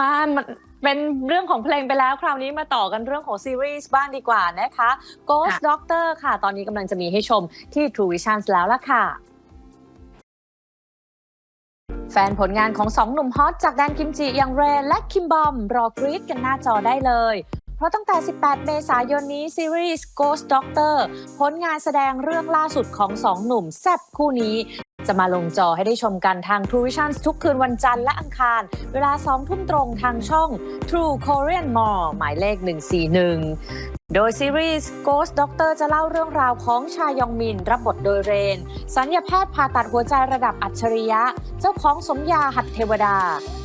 มามันเป็นเรื่องของเพลงไปแล้วคราวนี้มาต่อกันเรื่องของซีรีส์บ้างดีกว่านะคะ Ghost ค่ะ Doctor ค่ะ ตอนนี้กำลังจะมีให้ชมที่ True Visions แล้วล่ะค่ะแฟนผลงานของสองหนุ่มฮอตจากแดนกิมจิอย่างเรนและคิมบอม รอกรีดกันหน้าจอได้เลยเพ ราะตั้งแต่ 18 เมษายนนี้ซีรีส์ Ghost Doctor ผลงานแสดงเรื่องล่าสุดของสองหนุ่มแซบคู่นี้ จะมาลงจอให้ได้ชมกันทาง True Vision ทุกคืนวันจันทร์และอังคาร เวลา 2 ทุ่มตรงทางช่อง True Korean Mall หมายเลข 141 โดยซีรีส์ Ghost Doctor จะเล่าเรื่องราวของชายองมิน รับบทโดยเรน สัญญาแพทย์ผ่าตัดหัวใจระดับอัจฉริยะ เจ้าของสมยาหัดเทวดา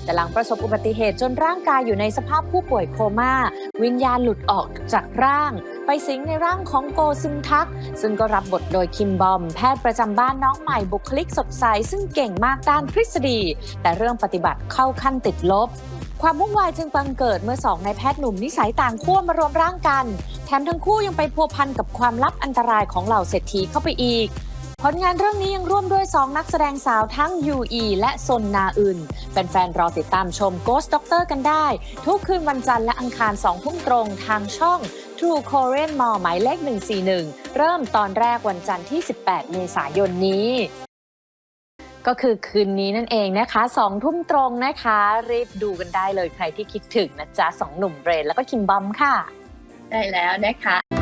แต่หลังประสบอุบัติเหตุจนร่างกายอยู่ในสภาพผู้ป่วยโคม่า วิญญาณหลุดออกจากร่าง ไปสิงในร่างของโกซึงทัก ซึ่งก็รับบทโดยคิมบอม แพทย์ประจำบ้านน้องใหม่บุคลิกสดใส ซึ่งเก่งมากด้านทฤษฎี แต่เรื่องปฏิบัติเข้าขั้นติดลบความวุ่นวายจึงบังเกิดเมื่อสองนายแพทย์หนุ่มนิสัยต่างขั้วมารวมร่างกัน แถมทั้งคู่ยังไปพัวพันกับความลับอันตรายของเหล่าเศรษฐีเข้าไปอีก ผลงานเรื่องนี้ยังร่วมด้วย 2 นักแสดงสาวทั้งยูอีและซนนาอึนแฟนๆ รอติดตามชม Ghost Doctor กันได้ ทุกคืนวันจันทร์และอังคาร2ทุ่มตรงทางช่อง True Korean Mall หมายเลข 141 เริ่มตอนแรกวันจันทร์ที่ 18 เมษายนนี้ก็คือคืนนี้นั่นเองนะคะ2ทุ่มตรงนะคะ รีบดูกันได้เลยใครที่คิดถึงนะจ๊ะสองหนุ่มเรนแล้วก็คิมบอมค่ะ ได้แล้วนะคะ